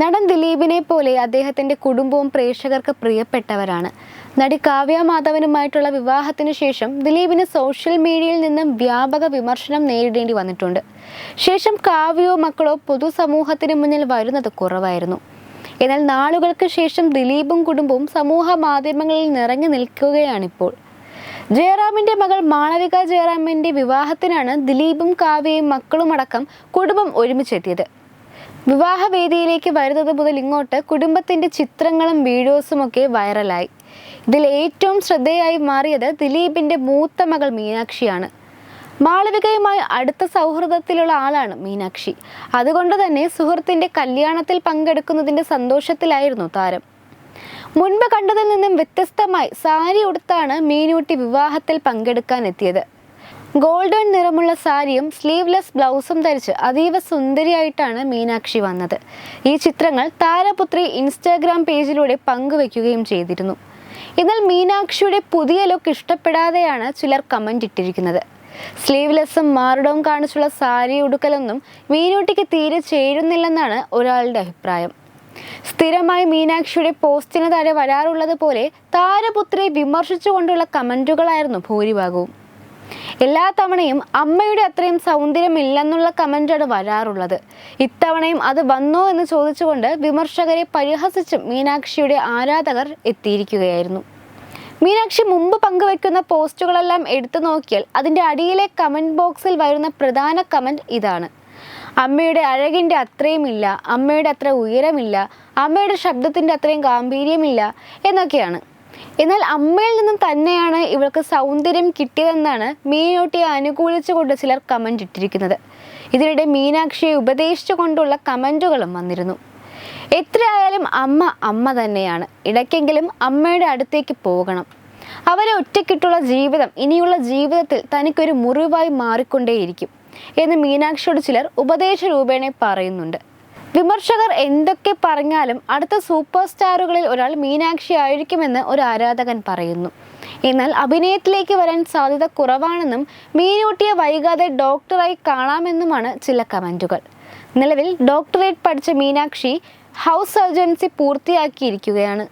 നടൻ ദിലീപിനെ പോലെ അദ്ദേഹത്തിന്റെ കുടുംബവും പ്രേക്ഷകർക്ക് പ്രിയപ്പെട്ടവരാണ്. നടി കാവ്യ മാധവനുമായിട്ടുള്ള വിവാഹത്തിന് ശേഷം ദിലീപിന് സോഷ്യൽ മീഡിയയിൽ നിന്നും വ്യാപക വിമർശനം നേരിടേണ്ടി വന്നിട്ടുണ്ട്. ശേഷം കാവ്യയോ മക്കളോ പൊതുസമൂഹത്തിന് മുന്നിൽ വരുന്നത് കുറവായിരുന്നു. എന്നാൽ നാളുകൾക്ക് ശേഷം ദിലീപും കുടുംബവും സമൂഹ മാധ്യമങ്ങളിൽ നിറഞ്ഞു നിൽക്കുകയാണിപ്പോൾ. ജയറാമിന്റെ മകൾ മാളവിക ജയറാമിന്റെ വിവാഹത്തിനാണ് ദിലീപും കാവ്യയും മക്കളുമടക്കം കുടുംബം ഒരുമിച്ചെത്തിയത്. വിവാഹവേദിയിലേക്ക് വരുന്നത് മുതൽ ഇങ്ങോട്ട് കുടുംബത്തിന്റെ ചിത്രങ്ങളും വീഡിയോസും ഒക്കെ വൈറലായി. ഇതിൽ ഏറ്റവും ശ്രദ്ധേയായി മാറിയത് ദിലീപിന്റെ മൂത്ത മകൾ മീനാക്ഷിയാണ്. മാളവികയുമായി അടുത്ത സൗഹൃദത്തിലുള്ള ആളാണ് മീനാക്ഷി. അതുകൊണ്ട് തന്നെ സുഹൃത്തിന്റെ കല്യാണത്തിൽ പങ്കെടുക്കുന്നതിന്റെ സന്തോഷത്തിലായിരുന്നു താരം. മുൻപ് കണ്ടതിൽ നിന്നും വ്യത്യസ്തമായി സാരി ഉടുത്താണ് മീനൂട്ടി വിവാഹത്തിൽ പങ്കെടുക്കാൻ എത്തിയത്. ഗോൾഡൻ നിറമുള്ള സാരിയും സ്ലീവ്ലെസ് ബ്ലൗസും ധരിച്ച് അതീവ സുന്ദരിയായിട്ടാണ് മീനാക്ഷി വന്നത്. ഈ ചിത്രങ്ങൾ താരപുത്രി ഇൻസ്റ്റാഗ്രാം പേജിലൂടെ പങ്കുവെക്കുകയും ചെയ്തിരുന്നു. എന്നാൽ മീനാക്ഷിയുടെ പുതിയ ലുക്ക് ഇഷ്ടപ്പെടാതെയാണ് ചിലർ കമന്റ് ഇട്ടിരിക്കുന്നത്. സ്ലീവ്ലെസ്സും മാറുടവും കാണിച്ചുള്ള സാരി ഉടുക്കലൊന്നും മീനൂട്ടിക്ക് തീരെ ചേരുന്നില്ലെന്നാണ് ഒരാളുടെ അഭിപ്രായം. സ്ഥിരമായി മീനാക്ഷിയുടെ പോസ്റ്റിന് താഴെ വരാറുള്ളത് പോലെ താരപുത്രിയെ വിമർശിച്ചുകൊണ്ടുള്ള കമന്റുകളായിരുന്നു ഭൂരിഭാഗവും. എല്ലാ തവണയും അമ്മയുടെ അത്രയും സൗന്ദര്യമില്ലെന്നുള്ള കമന്റാണ് വരാറുള്ളത്. ഇത്തവണയും അത് വന്നോ എന്ന് ചോദിച്ചുകൊണ്ട് വിമർശകരെ പരിഹസിച്ചും മീനാക്ഷിയുടെ ആരാധകർ എത്തിയിരിക്കുകയായിരുന്നു. മീനാക്ഷി മുമ്പ് പങ്കുവെക്കുന്ന പോസ്റ്റുകളെല്ലാം എടുത്തു നോക്കിയാൽ അതിന്റെ അടിയിലെ കമന്റ് ബോക്സിൽ വരുന്ന പ്രധാന കമന്റ് ഇതാണ്. അമ്മയുടെ അഴകിന്റെ അത്രയും ഇല്ല അമ്മയുടെ അത്ര ഉയരമില്ല അമ്മയുടെ ശബ്ദത്തിന്റെ അത്രയും ഗാംഭീര്യമില്ല എന്നൊക്കെയാണ്. എന്നാൽ അമ്മയിൽ നിന്നും തന്നെയാണ് ഇവൾക്ക് സൗന്ദര്യം കിട്ടിയതെന്നാണ് മീനോട്ടിയെ അനുകൂലിച്ചുകൊണ്ട് ചിലർ കമന്റ് ഇട്ടിരിക്കുന്നത്. ഇതിനിടെ മീനാക്ഷിയെ ഉപദേശിച്ചുകൊണ്ടുള്ള കമന്റുകളും വന്നിരുന്നു. എത്രയായാലും അമ്മ അമ്മ തന്നെയാണ്. ഇടയ്ക്കെങ്കിലും അമ്മയുടെ അടുത്തേക്ക് പോകണം. അവരെ ഒറ്റയ്ക്കിട്ടുള്ള ജീവിതം ഇനിയുള്ള ജീവിതത്തിൽ തനിക്കൊരു മുറിവായി മാറിക്കൊണ്ടേയിരിക്കും എന്ന് മീനാക്ഷിയോട് ചിലർ ഉപദേശ രൂപേണെ പറയുന്നുണ്ട്. വിമർശകർ എന്തൊക്കെ പറഞ്ഞാലും അടുത്ത സൂപ്പർ സ്റ്റാറുകളിൽ ഒരാൾ മീനാക്ഷി ആയിരിക്കുമെന്ന് ഒരു ആരാധകൻ പറയുന്നു. എന്നാൽ അഭിനയത്തിലേക്ക് വരാൻ സാധ്യത കുറവാണെന്നും മീനൂട്ടിയെ വൈകാതെ ഡോക്ടറായി കാണാമെന്നുമാണ് ചില കമന്റുകൾ നിലവിൽ ഡോക്ടറേറ്റ് പഠിച്ച മീനാക്ഷി ഹൗസ് സർജൻസി പൂർത്തിയാക്കിയിരിക്കുകയാണ്.